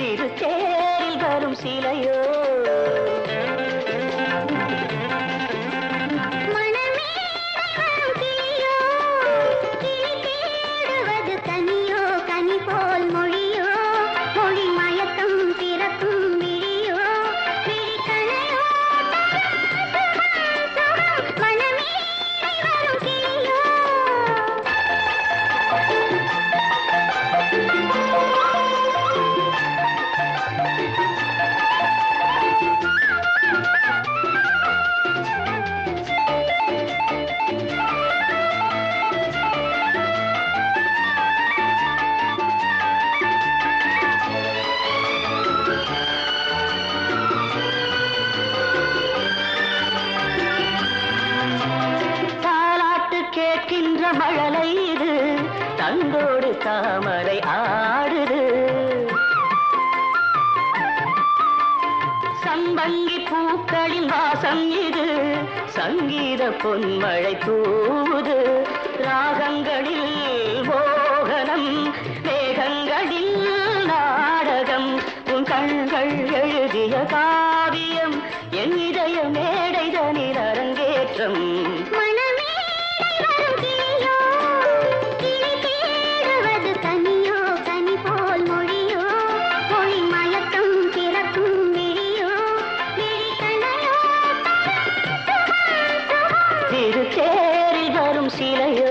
தரும் திருத்தேரில் வரும் சிலையோ? கேட்கின்ற தங்கோடு தாமரை ஆடுது. சம்பங்கி பூக்களின் வாசம் இது சங்கீத பொன்மழை தூவுது. ராகங்களில் மோகனம் மேகங்களில் நாடகம். உன் கண்கள் எழுதிய காவியம் என் இதய மேடைதனே சிலையோ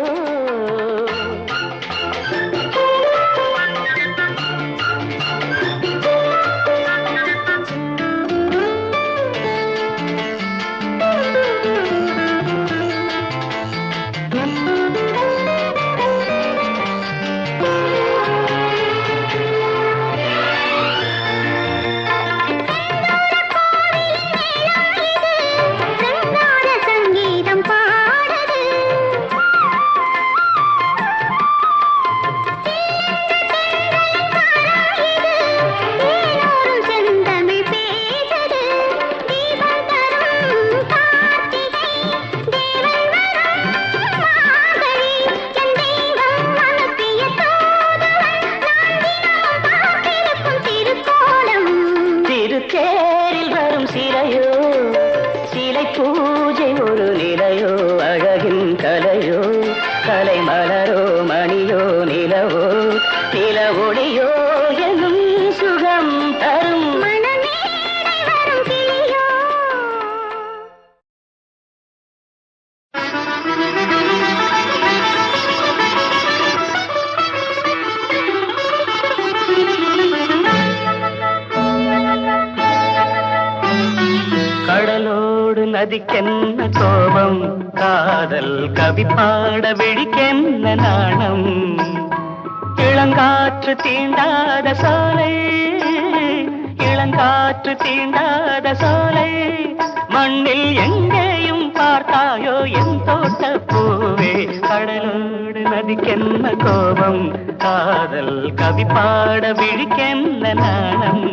காற்று தீண்டாத சோலை மண்ணில் எங்கேயும் பார்த்தாயோ? என் தோட்ட பூவே கடலோடு நதிக்கென்ன கோபம்? காதல் கவி பாட விழிக்கென்ன நாணம்?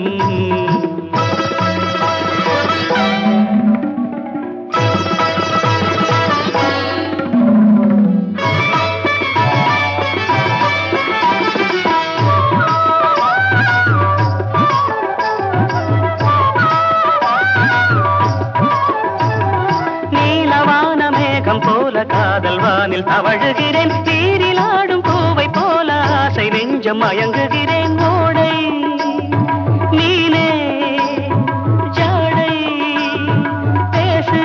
காதல் வானில் தவழுகிறேன். நீரில் ஆடும் பூவை போல ஆசை நெஞ்சம் மயங்குகிறேன். ஓடை நீனே ஜாடை பேசு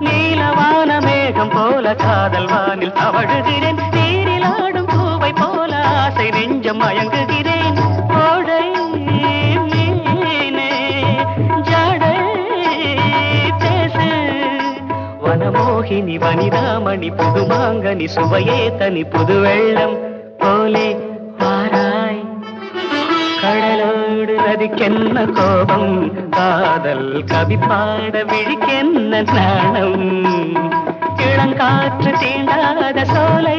நீலவான மேகம் போல காதல் வானில் தவழுகிறேன். நீரில் ஆடும் பூவை போல ஆசை நெஞ்சம் மயங்குகிறேன். வனமோகினி வனிதாமணி புதுமாங்கனி சுவையே தனி புது வெள்ளம் போலே வாராய். கடலோடு நதிக்கென்ன கோபம் காதல் கவிப்பாட விழிக்கென்ன நாணம் இளங்காற்று தீண்டாத சோலை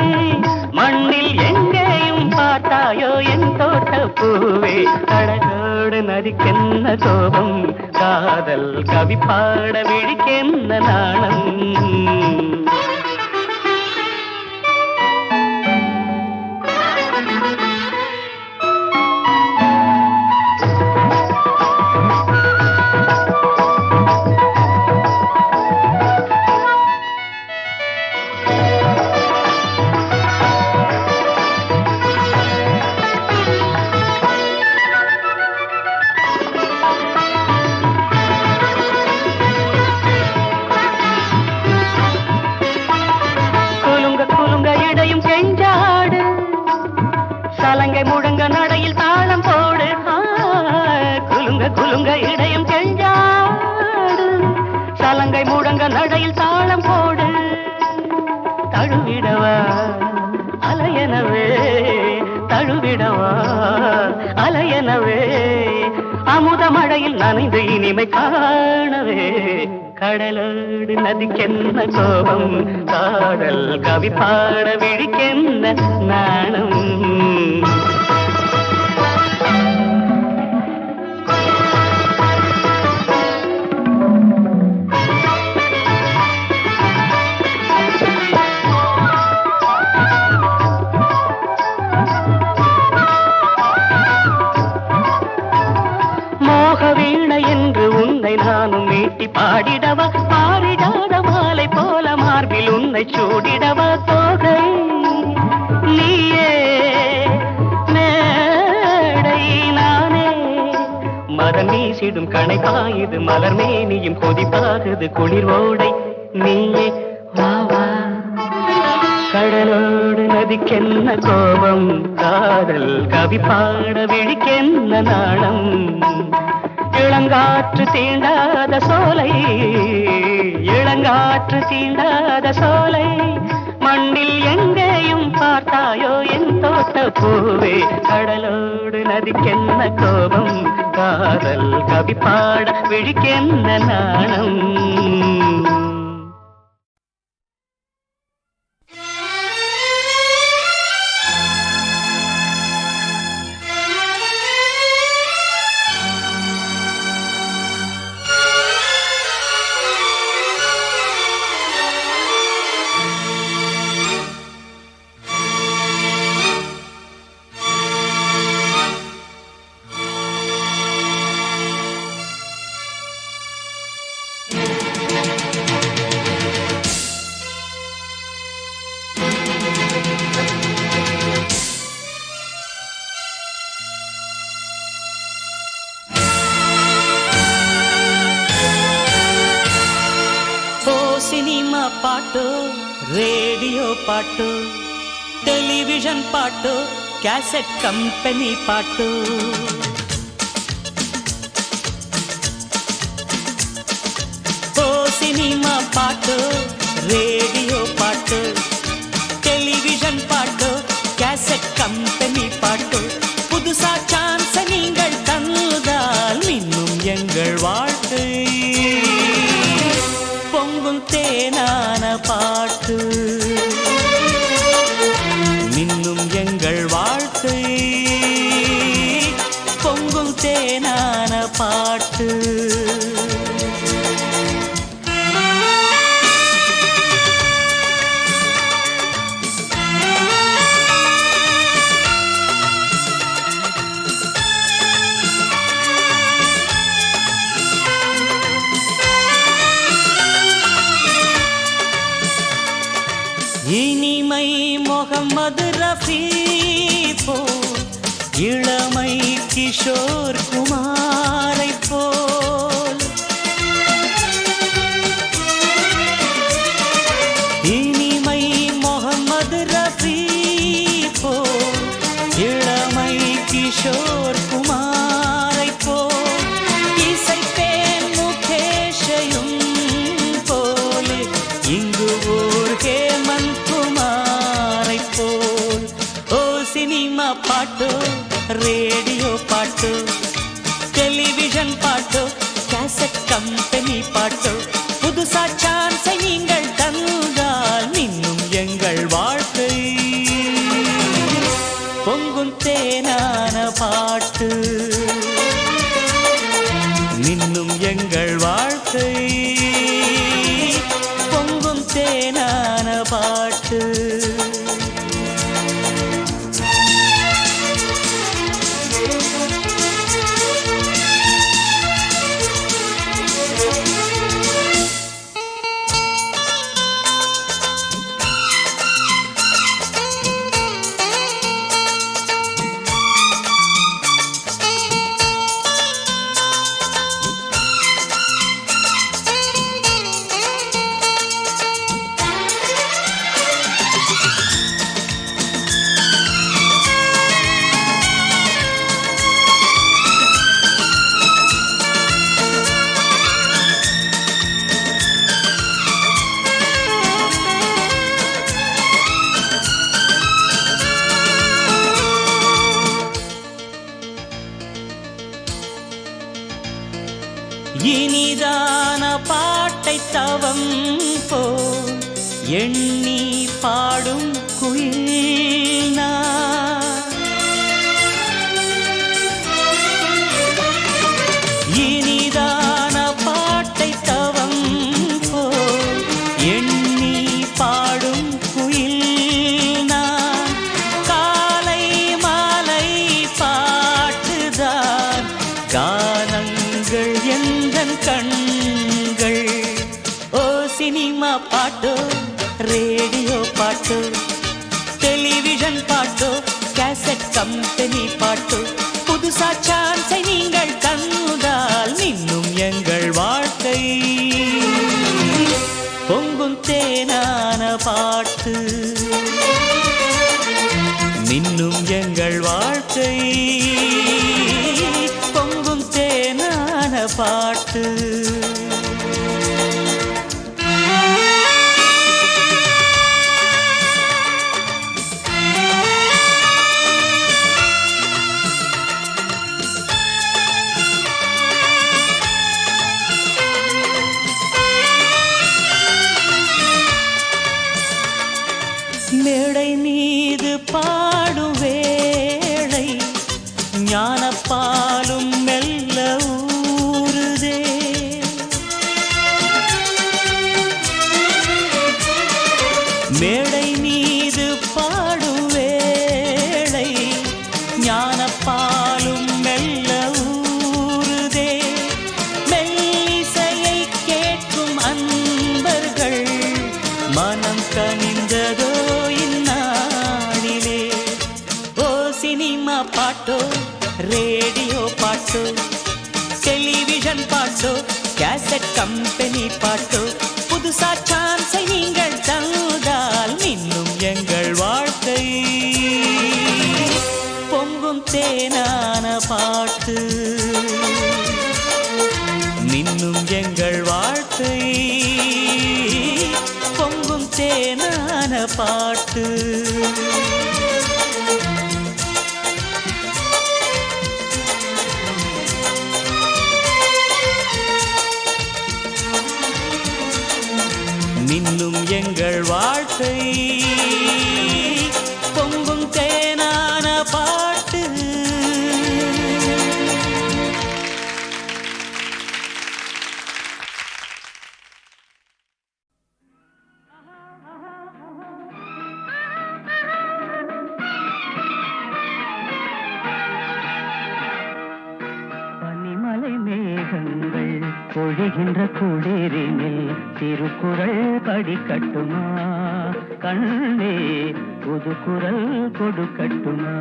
மண்ணில் எங்கேயும் பார்த்தாயோ என் தோட்ட பூவே கடலோடு நதிக்கென்ன கோபம் காதல் கவி பாட விழிக்கென்ன நாணம் தழுவிடவா அலையனவே அமுத மழையில் நனைந்து இனிமை காணவே. கடலோடு நதிக்கென்ன கோபம் காடல் கவி பாட விழிக்கென்ன நாணம்? என்னை சூடிடவா தோகை நீயே மேடை நானே. மரம் வீசிடும் கணை பாயுது மலர் மேனியும் கொதிப்பாகுது குளிர் ஓடை நீயே. வாவா கடலோடு நதிக்கென்ன கோபம் காதல் கவி பாட விழிக்கென்ன நாணம்? இளங்காற்று தீண்டாத சோலை இளங்காற்று தீண்டாத சோலை மண்ணில் எங்கேயும் பார்த்தாயோ என் தோட்ட பூவே? கடலோடு நதிக்கென்ன கோபம்? காதல் கவிப்பாட விழிக்கென்ன நாணம்? టెలివిజన్ పాటు క్యాసెట్ కంపెనీ పాటు ఓ సినిమా పాటు రేడియో பெற்றோர் குமாரை போல். இனிமை முகமது ரபி போல் இளமை கிஷோர் குமாரை போல் இசைப்பேன் முகேஷையும் போலே இங்கு ஓர் ஹேமந்த் குமாரை போல். ஓ சினிமா பாட்டோ ரே மண்டபம் போ. எண்ணி பாடும் குயில் கம்பெனி பாட்டு. புதுசா சான்ஸை కంపెనీ పాటు புதுக்குரல் படிக்கட்டுமா? கண்ணே புதுக்குரல் கொடுக்கட்டுமா?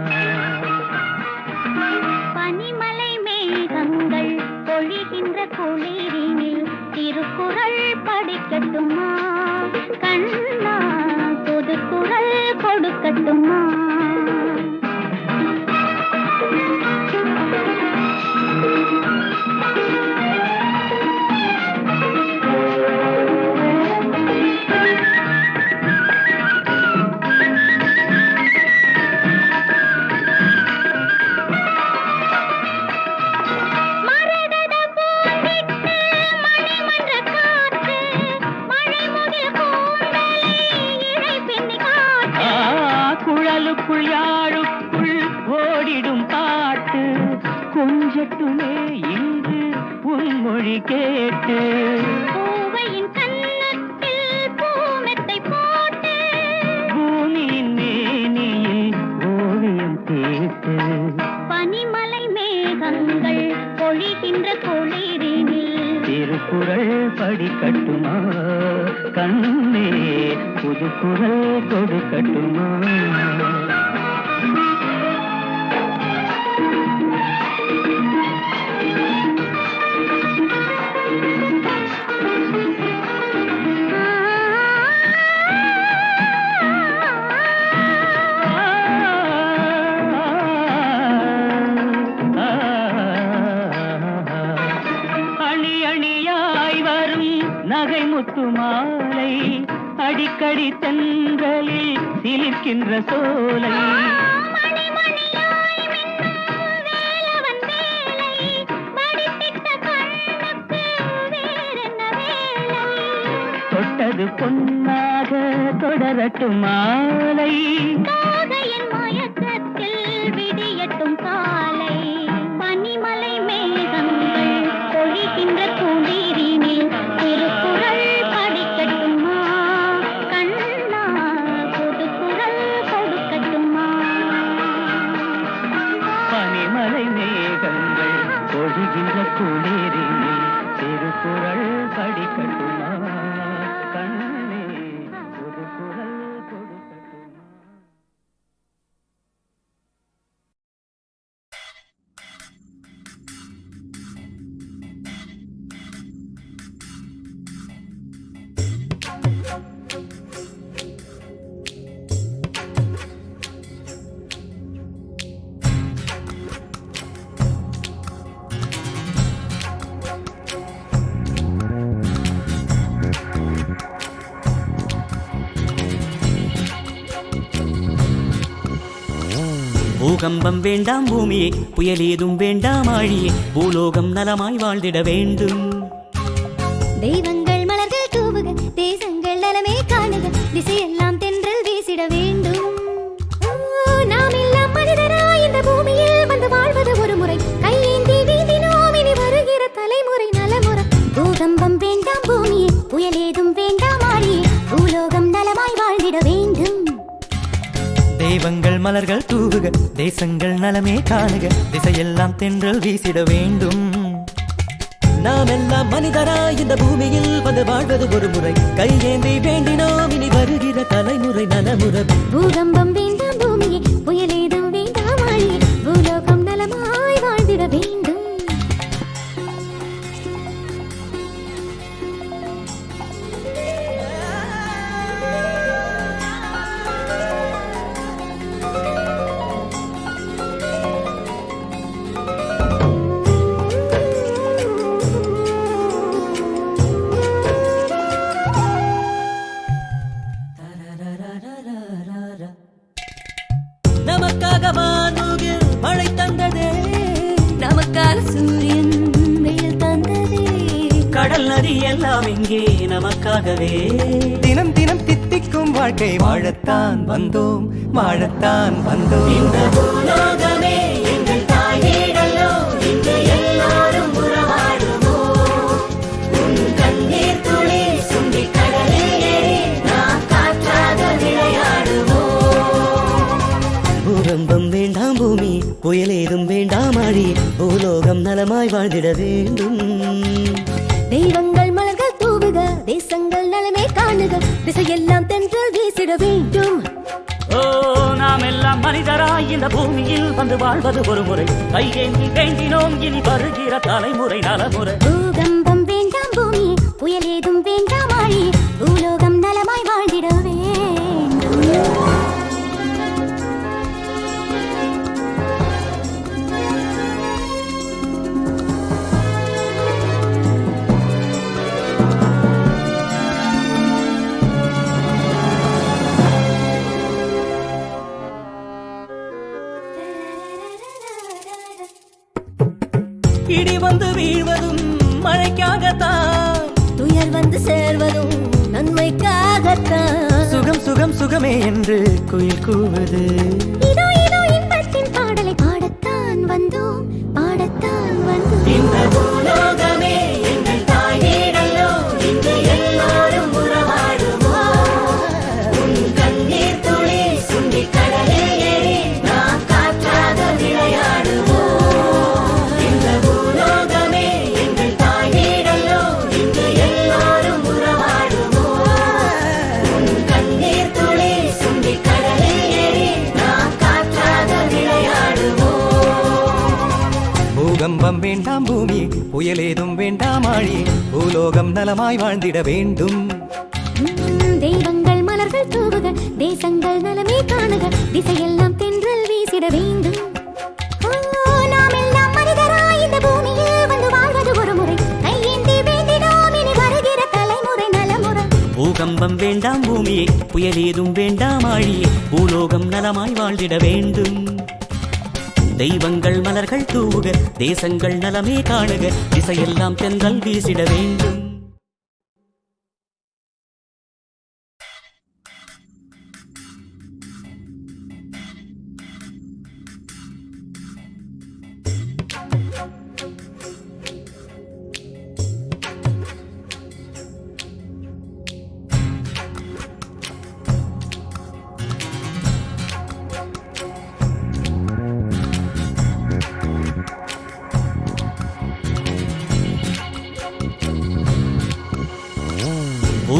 பனிமலை மேகங்கள் பொழிகின்ற குளிரினில் திருக்குறள் படிக்கட்டுமா? கண்ணா புதுக்குரல் கொடுக்கட்டுமா? குழலுக்குள் யாழுக்குள் ஓடிடும் பாட்டு. கொஞ்சட்டுமே இன்று உன் மொழி கேட்டு. குரல் படிக்கட்டுமா கண்ணே புது குரல் கொடுக்கட்டுமா தென்றலில் சிலிர்க்கின்ற சோலை. தொட்டது பொன்னாக தொடரட்டும் மாலை. பூகம்பம் வேண்டாம் பூமியே புயல் ஏதும் வேண்டாம் ஆழியே பூலோகம் நலமாய் வாழ்ந்திட வேண்டும் தெய்வங்கள் மலர்கள் தூவுக தேசங்கள் நலமே காணுக திசையெல்லாம் தென்றல் வீசிட தெய்வங்கள் மலர்கள் தூவுக தேசங்கள் நலமே காணுக திசையெல்லாம் தென்றல் வீசிட வேண்டும். நாம் எல்லாம் மனிதராய் இந்த பூமியில் வந்து வாழ்வது ஒரு முறை. கையேந்தி வேண்டினோம் இனி வருகிற தலைமுறை நலமுறை. பூகம்பம் வாழத்தான் வந்தோம். இந்த பூலோகமே எங்கள் தாய் வீடல்லோ இங்கு எல்லாரும் உறவாடுவோம். உன் கண்ணீர் துளி சுண்டி கடலில் ஏறி நாம் காற்றாக விளையாடுவோம். பூகம்பம் வேண்டாம் பூமி புயல் ஏதும் வேண்டாம் ஆழி பூலோகம் நலமாய் வாழ்ந்திட வேண்டும். தெய்வங்கள் மலர்கள் தூவுக தேசங்கள் நலமே காணுக திசையெல்லாம் தென்றல் வீசிட வேண்டும். நாம் எல்லாம் மனிதராய் இந்த பூமியில் வந்து வாழ்வது ஒரு முறை. கையேந்தி வேண்டினோம் இனி வருகிற தலைமுறை நலமுறை. பூகம்பம் வேண்டாம் பூமி புயல் ஏதும் வேண்டாம் ஆழி. பூலோகம் நலமாய் வாழ்ந்திட வந்து வீழ்வதும் மழைக்காகத்தான். துயர் வந்து சேர்வதும் நன்மைக்காகத்தான். சுகம் சுகம் சுகமே என்று குயில் கூவது. பூமியே புயலேதும் வேண்டாம் ஆழியே பூலோகம் நலமாய் வாழ்ந்திட வேண்டும் தெய்வங்கள் மலர்கள் தூவுக தேசங்கள் நலமே காணுக திசையெல்லாம் தென்றல் வீசிட வேண்டும் பூகம்பம் வேண்டாம் பூமியே புயலேதும் வேண்டாம் ஆழியே பூலோகம் நலமாய் வாழ்ந்திட வேண்டும் தெய்வங்கள் மலர்கள் தூவுக தேசங்கள் நலமே காணுக திசையெல்லாம் தென்றல் வீசிட வேண்டும்.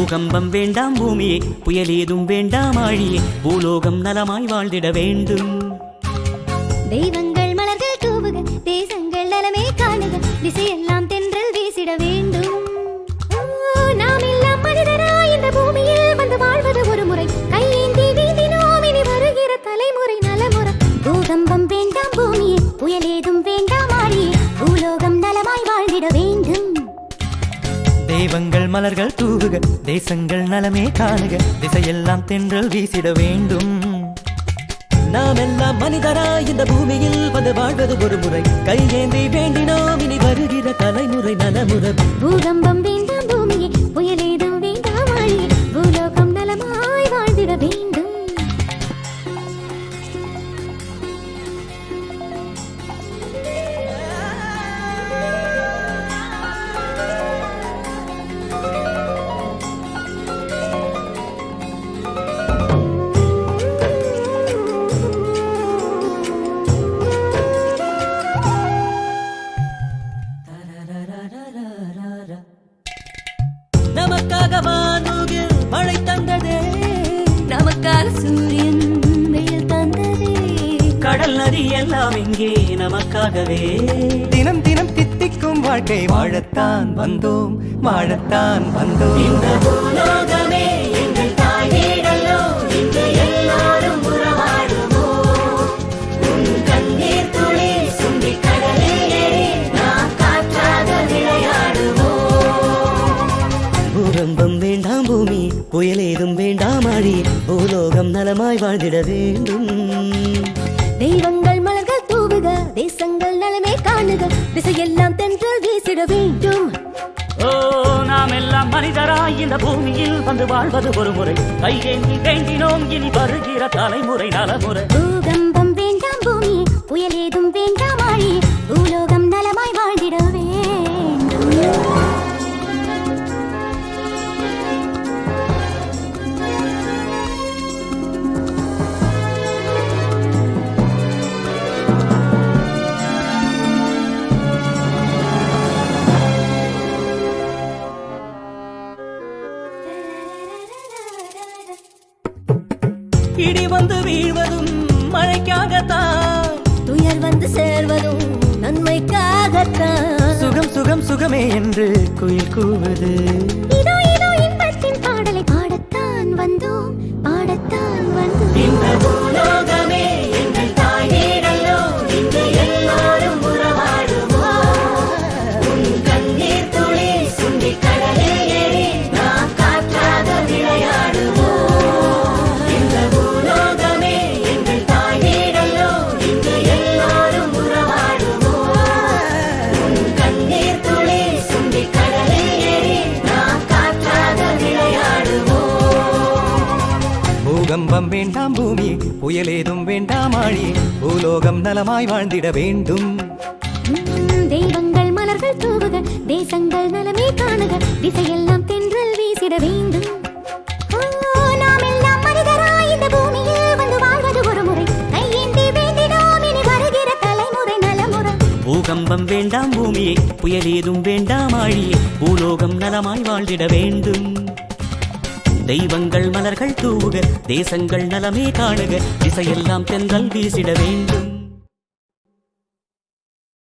பூகம்பம் வேண்டாம் பூமியே புயலேதும் வேண்டாம் ஆழியே. பூலோகம் நலமாய் வாழ்ந்திட வேண்டும். தெய்வம் மலர்கள் தூவுக தேசங்கள் நலமே காணுக திசையெல்லாம் தென்றல் வீசிட வேண்டும். நாம் எல்லாம் மனிதரா இந்த பூமியில் வந்து வாழ்வது ஒரு முறை. கையேந்தி வேண்டினோம் இனி வருகிற தலைமுறை நலமுறை. பூகம்பம் வாழ்க்கை வாழத்தான் வந்தோம் வாழத்தான் வந்தோம். இந்த பூலோகமே எங்கள் தாய் வீடல்லோ இன்று எல்லாரும் பூகம்பம் வேண்டாம் பூமி புயலேதும் வேண்டாம் ஆழி பூலோகம் நலமாய் வாழ்ந்திட வேண்டும். தெய்வங்கள் மலர்கள் தூவுக தேசங்கள் நலமே காணுக திசையெல்லாம் தென்றல் வீசிட வேண்டும். ஓ நாம் எல்லாம் மனிதராய் இந்த பூமியில் வந்து வாழ்வது ஒரு முறை. கையேந்தி வேண்டினோம் இனி வருகிற தலைமுறை நலமுறை. பூகம்பம் வேண்டாம் பூமியே புயலேதும் வேண்டாம் ஆழியே பூலோகம் சுகமே என்று குயில் கூவுது. இதோ இதோ இன்பத்தின் பாடலை பாடத்தான் வந்தோம் பாடத்தான் வந்தோம். வேண்டாம் பூமி புயலேதும் வேண்டாம் ஆழி பூலோகம் நலமாய் வாழ்ந்திட வேண்டும். தெய்வங்கள் மலர்கள் தூவுக தேசங்கள் நலமே காணுக திசையெல்லாம் தென்றல் வீசிட வேண்டும். பூகம்பம் வேண்டாம் பூமியே புயலேதும் வேண்டாம் ஆழியே பூலோகம் நலமாய் வாழ்ந்திட வேண்டும். தெய்வங்கள் மலர்கள் தூவுக தேசங்கள் நலமே காணுக திசையெல்லாம் தென்றல் வீசிட வேண்டும்.